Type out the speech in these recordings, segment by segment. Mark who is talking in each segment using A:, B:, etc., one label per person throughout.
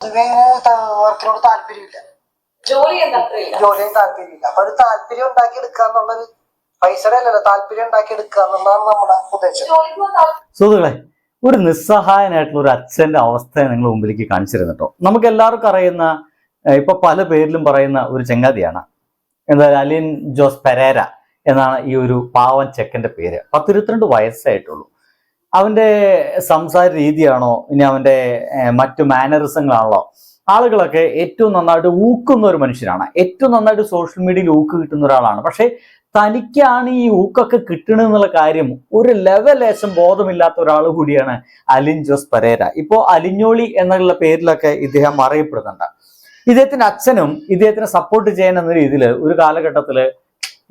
A: വർക്കിനോട് താല്പര്യമില്ല.
B: ജോലി
A: ജോലിയും താല്പര്യമില്ല. അപ്പൊ ഒരു താല്പര്യം ഉണ്ടാക്കി എടുക്കുക എന്നുള്ളൊരു പൈസയുടെ അല്ലല്ലോ താല്പര്യം ഉണ്ടാക്കി എടുക്കുക എന്നുള്ളതാണ് നമ്മുടെ ഉദ്ദേശം.
C: സുഹൃത്തുക്കളെ ഒരു നിസ്സഹായനായിട്ടുള്ള ഒരു അച്ഛന്റെ അവസ്ഥയെ നിങ്ങൾ മുമ്പിലേക്ക് കാണിച്ചിരുന്നു കേട്ടോ. നമുക്ക് എല്ലാവർക്കും അറിയുന്ന ഇപ്പൊ പല പേരിലും പറയുന്ന ഒരു ചെങ്ങാതിയാണ്. എന്താ അലിൻ ജോസ് പെരേര എന്നാണ് ഈ ഒരു പാവൻ ചെക്കന്റെ പേര്. പത്തിരുപത്തിരണ്ട് വയസ്സായിട്ടുള്ളൂ. അവന്റെ സംസാര രീതിയാണോ? ഇനി അവന്റെ മറ്റു മാനറിസങ്ങളാണല്ലോ? ആളുകളൊക്കെ ഏറ്റവും നന്നായിട്ട് ഊക്കുന്ന ഒരു മനുഷ്യനാണ് ഏറ്റവും നന്നായിട്ട് സോഷ്യൽ മീഡിയയിൽ ഊക്ക് കിട്ടുന്ന ഒരാളാണ്. പക്ഷേ തനിക്കാണ് ഈ ഊക്കൊക്കെ കിട്ടണമെന്നുള്ള കാര്യം ഒരു ലെവലേശം ബോധമില്ലാത്ത ഒരാൾ കൂടിയാണ് അലിൻ ജോസ് പരേര. ഇപ്പോ അലിഞ്ഞോളി എന്നുള്ള പേരിലൊക്കെ ഇദ്ദേഹം അറിയപ്പെടുന്നുണ്ട്. ഇദ്ദേഹത്തിന്റെ അച്ഛനും ഇദ്ദേഹത്തിനെ സപ്പോർട്ട് ചെയ്യാൻ എന്ന രീതിയിൽ ഒരു കാലഘട്ടത്തിൽ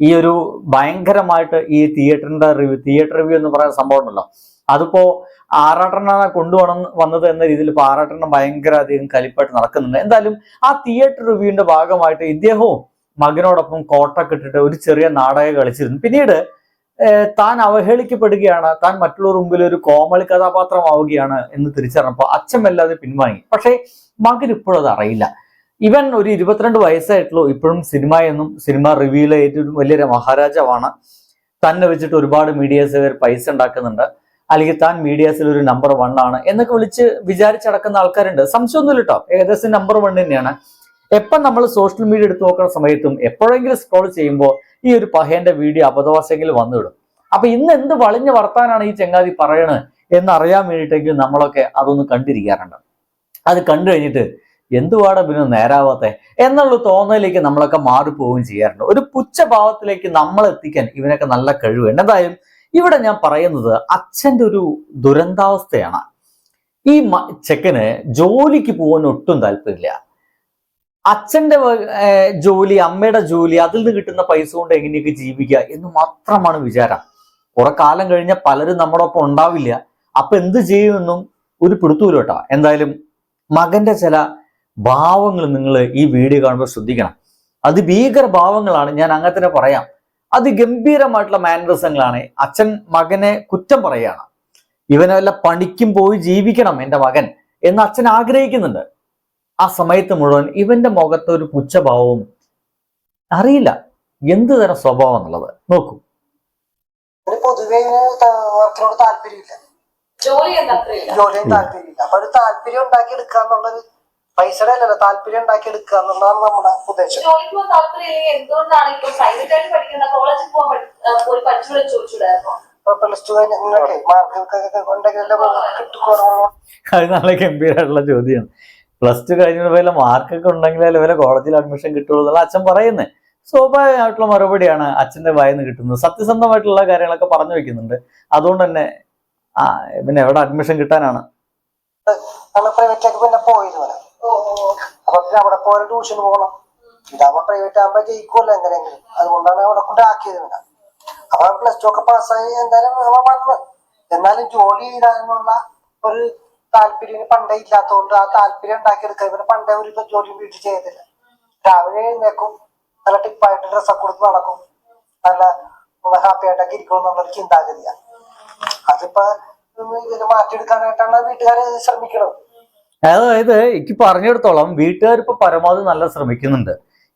C: ഈ ഒരു ഭയങ്കരമായിട്ട് ഈ തിയേറ്ററിന്റെ റിവ്യൂ തിയേറ്റർ റിവ്യൂ എന്ന് പറയുന്ന സംഭവം ഉണ്ടല്ലോ അതിപ്പോ ആറാട്ടെണ്ണാണ് കൊണ്ടുപോകണം വന്നത് എന്ന രീതിയിൽ ഇപ്പൊ ആറാട്ടെണ്ണം ഭയങ്കര അധികം കലിപ്പായിട്ട് നടക്കുന്നുണ്ട്. എന്തായാലും ആ തിയേറ്റർ റിവ്യൂവിന്റെ ഭാഗമായിട്ട് ഇദ്ദേഹവും മകനോടൊപ്പം കോട്ട ഇട്ടിട്ട് ഒരു ചെറിയ നാടകം കളിച്ചിരുന്നു. പിന്നീട് താൻ അവഹേളിക്കപ്പെടുകയാണ് താൻ മറ്റുള്ളവർ മുമ്പിൽ ഒരു കോമളി കഥാപാത്രമാവുകയാണ് എന്ന് തിരിച്ചറിഞ്ഞപ്പോൾ അച്ഛൻ വല്ലാതെ പിൻവാങ്ങി. പക്ഷേ മകൻ ഇപ്പോഴും അത് അറിയില്ല. ഇവൻ ഒരു ഇരുപത്തിരണ്ട് വയസ്സായിട്ടുള്ളൂ. ഇപ്പോഴും സിനിമ എന്നും സിനിമ റിവ്യൂയിലെ ഏറ്റവും വലിയൊരു മഹാരാജാവാണ്. തന്നെ വെച്ചിട്ട് ഒരുപാട് മീഡിയാസ് പൈസ ഉണ്ടാക്കുന്നുണ്ട്. അല്ലെങ്കിൽ താൻ മീഡിയാസിൽ ഒരു നമ്പർ വൺ ആണ് എന്നൊക്കെ വിളിച്ച് വിചാരിച്ചടക്കുന്ന ആൾക്കാരുണ്ട്. സംശയമൊന്നുമില്ല കേട്ടോ ഏകദേശം നമ്പർ വൺ തന്നെയാണ്. എപ്പം നമ്മൾ സോഷ്യൽ മീഡിയ എടുത്ത് നോക്കുന്ന സമയത്തും എപ്പോഴെങ്കിലും സ്ക്രോൾ ചെയ്യുമ്പോൾ ഈ ഒരു പഹേന്റെ വീഡിയോ അബദ്ധവശമെങ്കിലും വന്നുവിടും അപ്പൊ ഇന്ന് എന്ത് വളഞ്ഞ വർത്താനാണ് ഈ ചെങ്ങാതി പറയണത് എന്നറിയാൻ വേണ്ടിയിട്ടെങ്കിലും നമ്മളൊക്കെ അതൊന്ന് കണ്ടിരിക്കാറുണ്ട്. അത് കണ്ടു കഴിഞ്ഞിട്ട് എന്തുവാടാ പിന്നെ നേരാവാത്തെ എന്നുള്ള തോന്നലിലേക്ക് നമ്മളൊക്കെ മാറിപ്പോവുകയും ചെയ്യാറുണ്ട്. ഒരു പുച്ഛഭാവത്തിലേക്ക് നമ്മൾ എത്തിക്കാൻ ഇവനൊക്കെ നല്ല കഴിവുണ്ട്. എന്തായാലും ഇവിടെ ഞാൻ പറയുന്നത് അച്ഛന്റെ ഒരു ദുരന്താവസ്ഥയാണ്. ഈ ചെക്കന് ജോലിക്ക് പോകാൻ ഒട്ടും താല്പര്യമില്ല. അച്ഛന്റെ ജോലി അമ്മയുടെ ജോലി അതിൽ നിന്ന് കിട്ടുന്ന പൈസ കൊണ്ട് എങ്ങനെയൊക്കെ ജീവിക്കുക എന്ന് മാത്രമാണ് വിചാരം. കുറെ കാലം കഴിഞ്ഞ പലരും നമ്മുടെ ഒപ്പം ഉണ്ടാവില്ല. അപ്പൊ എന്ത് ചെയ്യുമെന്നും ഒരു പിടുത്തൂല കേട്ടോ. എന്തായാലും മകന്റെ ചില ഭാവങ്ങൾ നിങ്ങൾ ഈ വീഡിയോ കാണുമ്പോൾ ശ്രദ്ധിക്കണം. അതിഭീകര ഭാവങ്ങളാണ് ഞാൻ അങ്ങനെ തന്നെ പറയാം. അതിഗംഭീരമായിട്ടുള്ള മാനറിസങ്ങളാണ്. അച്ഛൻ മകനെ കുറ്റം പറയുകയാണ്. ഇവനെ വല്ല പണിക്കും പോയി ജീവിക്കണം എന്റെ മകൻ എന്ന് അച്ഛൻ ആഗ്രഹിക്കുന്നുണ്ട്. ആ സമയത്ത് മുഴുവൻ ഇവന്റെ മുഖത്ത് ഒരു പുച്ഛഭാവവും അറിയില്ല. എന്ത് തരം സ്വഭാവം എന്നുള്ളത്. നോക്കൂ.
A: പൊതുവേ വർക്കിനോട് താല്പര്യമില്ല.
B: ജോലി ചെയ്യാൻ താല്പര്യമില്ല.
A: ജോലിയും താല്പര്യമില്ല. അപ്പൊ ഒരു താല്പര്യം ഉണ്ടാക്കി എടുക്കുക എന്നുള്ളൊരു പൈസയുടെ അല്ലല്ലോ താല്പര്യം ഉണ്ടാക്കി എടുക്കുക എന്നുള്ളതാണ് നമ്മുടെ ഉദ്ദേശം.
C: അത് നല്ല ഗംഭീരമായിട്ടുള്ള ചോദ്യമാണ് പ്ലസ് ടു കഴിഞ്ഞ വല്ല മാർക്കൊക്കെ ഉണ്ടെങ്കിലേ വല്ല കോളേജിൽ അഡ്മിഷൻ കിട്ടുള്ളൂ എന്നുള്ള അച്ഛൻ പറയുന്നത് സ്വാഭാവികമായിട്ടുള്ള മറുപടിയാണ് അച്ഛന്റെ വായന്ന് കിട്ടുന്നത്. സത്യസന്ധമായിട്ടുള്ള കാര്യങ്ങളൊക്കെ പറഞ്ഞു വെക്കുന്നുണ്ട്. അതുകൊണ്ട് തന്നെ ആ പിന്നെ എവിടെ അഡ്മിഷൻ കിട്ടാനാണ്?
A: പ്രൈവറ്റിലേക്ക് പിന്നെ. അപ്പൊ പിന്നെ അവിടെ പോയ ട്യൂഷന് പോകണം ഇതാവുമ്പോ പ്രൈവറ്റ് ആകുമ്പോ ജയിക്കുമല്ലോ എങ്ങനെയെങ്കിലും. അതുകൊണ്ടാണ് അവിടെ കൊണ്ട് ആക്കിയത് പിന്നെ. അപ്പൊ പ്ലസ് ടു ഒക്കെ പാസ്സായി എന്തായാലും അവ വന്ന്. എന്നാലും ജോലി ചെയ്താലുള്ള ഒരു താല്പര്യം പണ്ടേ ഇല്ലാത്തതുകൊണ്ട് ആ താല്പര്യം ഉണ്ടാക്കിയെടുക്കാൻ ഇവന് പണ്ടേ ഒരു ജോലിയും വീട്ടിൽ ചെയ്തില്ല രാവിലെ എഴുന്നേക്കും നല്ല ടിപ്പായിട്ട് ഡ്രസ്സൊക്കെ കൊടുത്ത് നടക്കും. നല്ല ഹാപ്പി ആയിട്ടൊക്കെ ഇരിക്കണം എന്നുള്ളൊരു ചിന്താഗതിയാണ് അതിപ്പോ ഇതിന് മാറ്റിയെടുക്കാനായിട്ടാണ് വീട്ടുകാർ ശ്രമിക്കുന്നത്
C: അതായത് എനിക്ക് പറഞ്ഞെടുത്തോളം വീട്ടുകാർ ഇപ്പൊ പരമാവധി നല്ല ശ്രമിക്കുന്നുണ്ട്.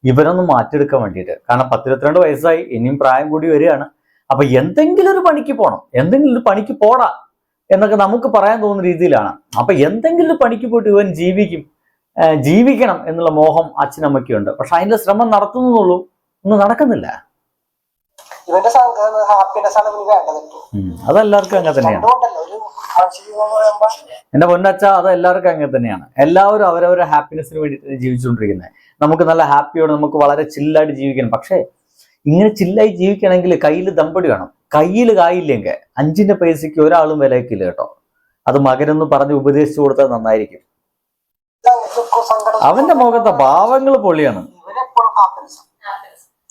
C: ഇവരൊന്ന് മാറ്റിയെടുക്കാൻ വേണ്ടിയിട്ട്. കാരണം പത്തിരുപത്തിരണ്ട് വയസ്സായി ഇനിയും പ്രായം കൂടി വരികയാണ്. അപ്പൊ എന്തെങ്കിലും ഒരു പണിക്ക് പോകണം എന്തെങ്കിലും ഒരു പണിക്ക് പോടാ എന്നൊക്കെ നമുക്ക് പറയാൻ തോന്നുന്ന രീതിയിലാണ്. അപ്പൊ എന്തെങ്കിലും ഒരു പണിക്ക് പോയിട്ട് ഇവൻ ജീവിക്കും ജീവിക്കണം എന്നുള്ള മോഹം അച്ഛനമ്മയ്ക്കുണ്ട്. പക്ഷെ അതിന്റെ ശ്രമം നടത്തുന്നുള്ളൂ. ഒന്നും നടക്കുന്നില്ല.
A: ഇവന്റെ ഹാപ്പിനെസ് ആണ് ഇവന് വേണ്ടത്.
C: അതെല്ലാവർക്കും അങ്ങനെ തന്നെയാണ്. എന്റെ പൊന്നച്ച അത് എല്ലാവർക്കും അങ്ങനെ തന്നെയാണ്. എല്ലാവരും അവരവരുടെ ഹാപ്പിനെസ്സിന് വേണ്ടിയിട്ട് ജീവിച്ചുകൊണ്ടിരിക്കുന്നത്. നമുക്ക് നല്ല ഹാപ്പിയോട് നമുക്ക് വളരെ ചില്ലായിട്ട് ജീവിക്കണം. പക്ഷേ ഇങ്ങനെ ചില്ലായി ജീവിക്കണമെങ്കിൽ കയ്യിൽ ദമ്പടി വേണം. കയ്യിൽ കായില്ലെങ്കിൽ അഞ്ചിന്റെ പൈസയ്ക്ക് ഒരാളും വിലയ്ക്കില്ല കേട്ടോ. അത് മകനൊന്ന് പറഞ്ഞ് ഉപദേശിച്ചു കൊടുത്താൽ നന്നായിരിക്കും. അവന്റെ മുഖത്തെ ഭാവങ്ങൾ പൊളിയാണ്.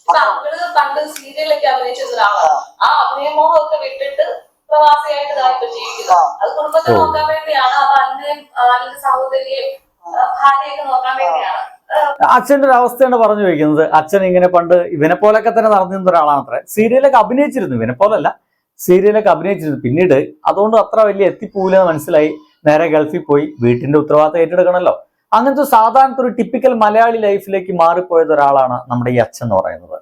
B: അങ്കിൾ പണ്ട് സീരിയലൊക്കെ അഭിനയിച്ചിരുന്ന ഒരാളാണ് ആ അഭിനയമോഹം ഒക്കെ വിട്ടിട്ട് പ്രവാസിയായിട്ട് ഇതാ ഇപ്പൊ ജീവിക്കുന്നത് അത് കുടുംബത്തെ. നോക്കാൻ വേണ്ടിയാണ്. അത് അന്നേം അതിന്റെ സഹോദരിയെയും ഭാര്യയൊക്കെ നോക്കാൻ വേണ്ടിയാണ്. ആ,
C: അച്ഛന്റെ ഒരു അവസ്ഥയാണ് പറഞ്ഞു വയ്ക്കുന്നത്. അച്ഛൻ ഇങ്ങനെ പണ്ട് ഇവനെ പോലൊക്കെ തന്നെ നടന്നിരുന്ന ഒരാളാണ് അത്ര സീരിയലൊക്കെ അഭിനയിച്ചിരുന്നു. ഇവനെ പോലല്ല. സീരിയലൊക്കെ അഭിനയിച്ചിരുന്നു. പിന്നീട് അതുകൊണ്ട് അത്ര വലിയ എത്തിപ്പോവില്ലെന്ന് മനസ്സിലായി. നേരെ ഗൾഫിൽ പോയി. വീട്ടിന്റെ ഉത്തരവാദിത്തം ഏറ്റെടുക്കണമല്ലോ. അങ്ങനത്തെ സാധാരണ ഒരു ടിപ്പിക്കൽ മലയാളി ലൈഫിലേക്ക് മാറിപ്പോയത് ഒരാളാണ് നമ്മുടെ ഈ അച്ഛൻ എന്ന് പറയുന്നത്.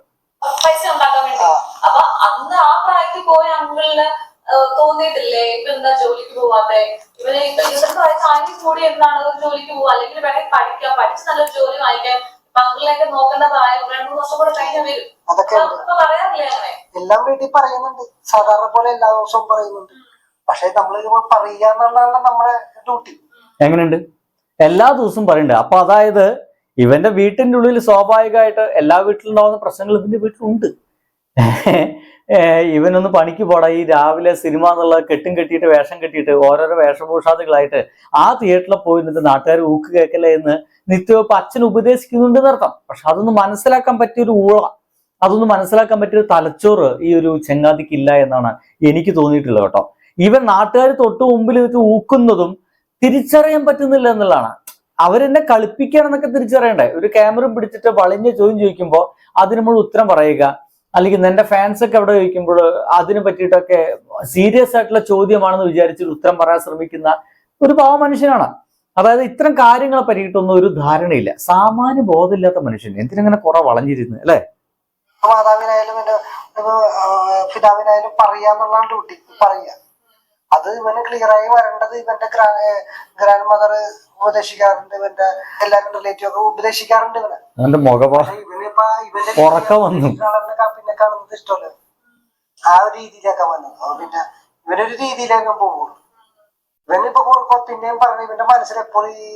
B: പൈസ ഉണ്ടാക്കാൻ വേണ്ടി. അപ്പൊ അന്ന് ആ പ്രായത്തിൽ പോയ അങ്കിളിന് തോന്നിയിട്ടില്ലേ? ഇപ്പൊ എന്താ ജോലിക്ക് പോവാത്തെ? ഇവന് ഇപ്പൊ ഇരുപത് വയസ്സ് ആണെങ്കിൽ കൂടി എന്താണ് ഒരു ജോലിക്ക് പോവാ അല്ലെങ്കിൽ വേണമെങ്കിൽ പഠിക്കാം. പഠിച്ച് നല്ലൊരു ജോലി വാങ്ങിക്കാം. ഇപ്പൊ അങ്കിളിനെയൊക്കെ നോക്കേണ്ട പ്രായം രണ്ടു മൂന്ന് കൂടെ കഴിഞ്ഞാൽ വരും.
A: അതൊക്കെ
B: അപ്പൊ ഇപ്പൊ പറയാറില്ലേ അങ്ങനെ?
A: എല്ലാം വീട്ടിൽ പറയുന്നുണ്ട്. സാധാരണ പോലെ എല്ലാ ദിവസവും പറയുന്നുണ്ട്. പക്ഷെ നമ്മൾ പറയുക എന്നുള്ളതാണ് നമ്മുടെ ഡ്യൂട്ടി
C: എങ്ങനെയുണ്ട്? എല്ലാ ദിവസവും പറയുന്നുണ്ട് അപ്പൊ അതായത് ഇവന്റെ വീട്ടിന്റെ ഉള്ളിൽ സ്വാഭാവികമായിട്ട് എല്ലാ വീട്ടിലുണ്ടാവുന്ന പ്രശ്നങ്ങൾ ഇവന്റെ വീട്ടിലുണ്ട്. ഇവനൊന്ന് പണിക്ക് പോടാ. ഈ രാവിലെ സിനിമ എന്നുള്ള കെട്ടും കെട്ടിയിട്ട് വേഷം കെട്ടിയിട്ട് ഓരോരോ വേഷഭൂഷാദികളായിട്ട് ആ തിയേറ്ററിൽ പോയി നിന്നിട്ട് നാട്ടുകാർ ഊക്ക് കേൾക്കല്ലേ എന്ന് നിത്യവും ഇപ്പൊ അച്ഛൻ ഉപദേശിക്കുന്നുണ്ട് എന്നർത്ഥം. പക്ഷെ അതൊന്നും മനസ്സിലാക്കാൻ പറ്റിയൊരു ഊള. അതൊന്നും മനസ്സിലാക്കാൻ പറ്റിയൊരു തലച്ചോറ് ഈ ഒരു ചെങ്ങാതിക്കില്ല എന്നാണ് എനിക്ക് തോന്നിയിട്ടുള്ളത് കേട്ടോ. ഇവൻ നാട്ടുകാർ തൊട്ട് മുമ്പിൽ നിന്നിട്ട് ഊക്കുന്നതും തിരിച്ചറിയാൻ പറ്റുന്നില്ല എന്നുള്ളതാണ്. അവരെന്നെ എന്നൊക്കെ തിരിച്ചറിയണ്ടേ? ഒരു ക്യാമറ പിടിച്ചിട്ട് വളഞ്ഞ ചോദ്യം ചോദിക്കുമ്പോൾ അതിന് നമ്മൾ ഉത്തരം പറയുക. അല്ലെങ്കിൽ എന്റെ ഫാൻസ് ഒക്കെ അവിടെ ചോദിക്കുമ്പോൾ അതിനെ പറ്റിയിട്ടൊക്കെ സീരിയസ് ആയിട്ടുള്ള ചോദ്യമാണെന്ന് വിചാരിച്ചിട്ട് ഉത്തരം പറയാൻ ശ്രമിക്കുന്ന ഒരു പാവ മനുഷ്യനാണ്. അതായത് ഇത്തരം കാര്യങ്ങളെ പറ്റിയിട്ടൊന്നും ഒരു ധാരണയില്ല. സാമാന്യ ബോധമില്ലാത്ത മനുഷ്യൻ. എന്തിനങ്ങനെ കുറെ വളഞ്ഞിരുന്നു അല്ലെ?
A: മാതാവിനായാലും എന്റെ പിതാവിനായാലും പറയാന്നുള്ളതാണ് ഡ്യൂട്ടി പറയുക അത് ഇവന് ക്ലിയർ ആയി വരേണ്ടത് ഇവന്റെ ഗ്രാൻഡ് മദർ ഉപദേശിക്കാറുണ്ട് ഇവന്റെ എല്ലാരും റിലേറ്റീവ് ഒക്കെ ഉപദേശിക്കാറുണ്ട് ഇവനെ. ഇവനിപ്പോ ഇവന്റെ പിന്നെ കാണുന്നത് ഇഷ്ടമല്ല. ആ ഒരു രീതിയിലേക്കാ വന്നത്. അപ്പൊ പിന്നെ ഇവനൊരു രീതിയിലേക്കും പോകുള്ളൂ ഇവനിപ്പോ പിന്നെയും പറഞ്ഞു ഇവന്റെ മനസ്സിൽ എപ്പോഴും ഈ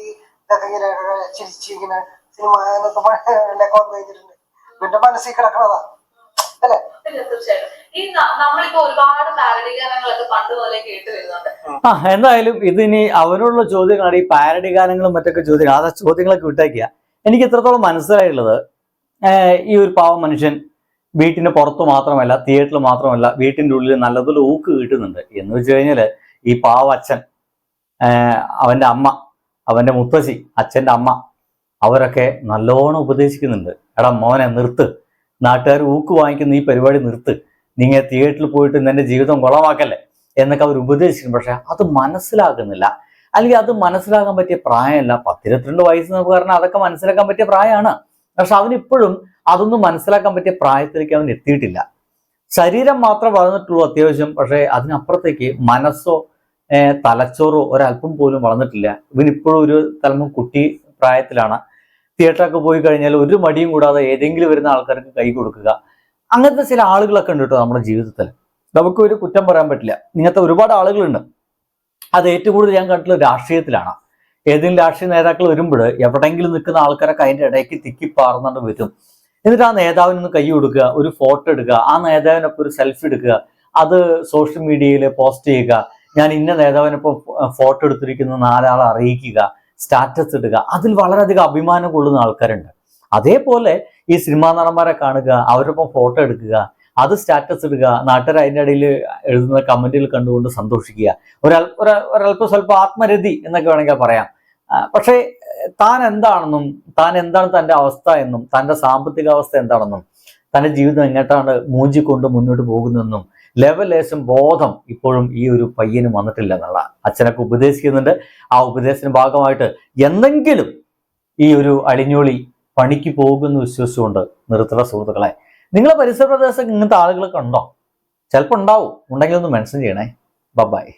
A: ഇതൊക്കെ ഇങ്ങനെ ചിരിച്ച് ഇങ്ങനെ സിനിമ എന്നൊക്കെ വന്നു കഴിഞ്ഞിട്ടുണ്ട്. ഇവന്റെ മനസ്സിൽ കിടക്കണതാ. അല്ലെ?
B: പിന്നെ തീർച്ചയായിട്ടും. ഈ നമ്മളിപ്പോ ഒരുപാട് പണ്ട് മുതലേ കേട്ട് വരുന്നുണ്ട്.
C: ആ എന്തായാലും ഇതിനി അവരോടുള്ള ചോദ്യങ്ങളാണ് ഈ പാരഡി ഗാനങ്ങളും മറ്റൊക്കെ ചോദ്യങ്ങൾ ആ ചോദ്യങ്ങളൊക്കെ വിട്ടേക്കുക എനിക്ക് എത്രത്തോളം മനസ്സിലായുള്ളത് ഈ ഒരു പാവം മനുഷ്യൻ വീട്ടിന് പുറത്ത് മാത്രമല്ല തിയേറ്ററിൽ മാത്രമല്ല വീട്ടിന്റെ ഉള്ളിൽ നല്ലതുപോലെ ഊക്ക് കിട്ടുന്നുണ്ട്. എന്ന് വെച്ച് കഴിഞ്ഞാൽ ഈ പാവ അച്ഛൻ അവന്റെ അവന്റെ അമ്മ അവന്റെ മുത്തശ്ശി അച്ഛന്റെ അമ്മ അവരൊക്കെ നല്ലോണം ഉപദേശിക്കുന്നുണ്ട്. എടാ മോനെ നിർത്ത്. നാട്ടുകാർ ഊക്ക് വാങ്ങിക്കുന്ന ഈ പരിപാടി നിർത്ത്. നിങ്ങൾ തിയേറ്ററിൽ പോയിട്ട് നിന്റെ ജീവിതം കുളമാക്കല്ലേ? എന്നൊക്കെ അവർ ഉപദേശിക്കും പക്ഷെ അത് മനസ്സിലാക്കുന്നില്ല അല്ലെങ്കിൽ അത് മനസ്സിലാക്കാൻ പറ്റിയ പ്രായമല്ല. പത്തിരുപത്തിരണ്ട് വയസ്സ് നമുക്ക് പറഞ്ഞാൽ അതൊക്കെ മനസ്സിലാക്കാൻ പറ്റിയ പ്രായമാണ്. പക്ഷെ അവനിപ്പോഴും അതൊന്നും മനസ്സിലാക്കാൻ പറ്റിയ പ്രായത്തിലേക്ക് അവൻ എത്തിയിട്ടില്ല. ശരീരം മാത്രം വളർന്നിട്ടുള്ളൂ അത്യാവശ്യം. പക്ഷേ അതിനപ്പുറത്തേക്ക് മനസ്സോ തലച്ചോറോ ഒരല്പം പോലും വളർന്നിട്ടില്ല. ഇവനിപ്പോഴും ഒരു തലമുറ കുട്ടി പ്രായത്തിലാണ്. തിയേറ്ററൊക്കെ പോയി കഴിഞ്ഞാൽ ഒരു മടിയും കൂടാതെ ഏതെങ്കിലും വരുന്ന ആൾക്കാർക്ക് കൈ കൊടുക്കുക. അങ്ങനത്തെ ചില ആളുകളൊക്കെ ഉണ്ട് കേട്ടോ നമ്മുടെ ജീവിതത്തിൽ നമുക്ക് ഒരു കുറ്റം പറയാൻ പറ്റില്ല. ഇങ്ങനത്തെ ഒരുപാട് ആളുകളുണ്ട്. അത് ഏറ്റവും കൂടുതൽ ഞാൻ കണ്ടിട്ടുള്ള രാഷ്ട്രീയത്തിലാണ്. ഏതെങ്കിലും രാഷ്ട്രീയ നേതാക്കൾ വരുമ്പോൾ എവിടെയെങ്കിലും നിൽക്കുന്ന ആൾക്കാരൊക്കെ അതിന്റെ ഇടയ്ക്ക് തിക്കിപ്പാറുന്നുണ്ട് വരും എന്നിട്ട് ആ നേതാവിന് ഒന്ന് കൈ കൊടുക്കുക ഒരു ഫോട്ടോ എടുക്കുക ആ നേതാവിനൊപ്പം ഒരു സെൽഫി എടുക്കുക അത് സോഷ്യൽ മീഡിയയിൽ പോസ്റ്റ് ചെയ്യുക ഞാൻ ഇന്ന നേതാവിനൊപ്പം ഫോട്ടോ എടുത്തിരിക്കുന്ന നാലാളെ അറിയിക്കുക സ്റ്റാറ്റസ് ഇടുക. അതിൽ വളരെയധികം അഭിമാനം കൊള്ളുന്ന ആൾക്കാരുണ്ട്. അതേപോലെ ഈ സിനിമാ നടന്മാരെ കാണുക അവരൊപ്പം ഫോട്ടോ എടുക്കുക അത് സ്റ്റാറ്റസ് ഇടുക നാട്ടുകാർ അതിന്റെ ഇടയിൽ എഴുതുന്ന കമന്റിൽ കണ്ടുകൊണ്ട് സന്തോഷിക്കുക. ഒരാൾ ഒര- ഒരല്പം സ്വല്പം ആത്മരതി എന്നൊക്കെ വേണമെങ്കിൽ പറയാം. പക്ഷേ താൻ എന്താണെന്നും താൻ എന്താണ് തന്റെ അവസ്ഥ എന്നും തന്റെ സാമ്പത്തിക അവസ്ഥ എന്താണെന്നും തന്റെ ജീവിതം എങ്ങോട്ടാണ് മൂഞ്ചിക്കൊണ്ട് മുന്നോട്ട് പോകുന്നതെന്നും ലെവലേശം ബോധം ഇപ്പോഴും ഈ ഒരു പയ്യന് വന്നിട്ടില്ല എന്നുള്ള അച്ഛനൊക്കെ ഉപദേശിക്കുന്നുണ്ട്. ആ ഉപദേശത്തിന് ഭാഗമായിട്ട് എന്തെങ്കിലും ഈ ഒരു അടിഞ്ഞോളി പണിക്ക് പോകുമെന്ന് വിശ്വസിച്ചുകൊണ്ട് നിർത്തുന്ന സുഹൃത്തുക്കളെ നിങ്ങളെ പരിസര പ്രദേശം ഇങ്ങനത്തെ ആളുകളൊക്കെ ഉണ്ടോ? ചിലപ്പോൾ ഉണ്ടാവും. ഉണ്ടെങ്കിൽ ഒന്ന് മെൻഷൻ ചെയ്യണേ. ബബായ്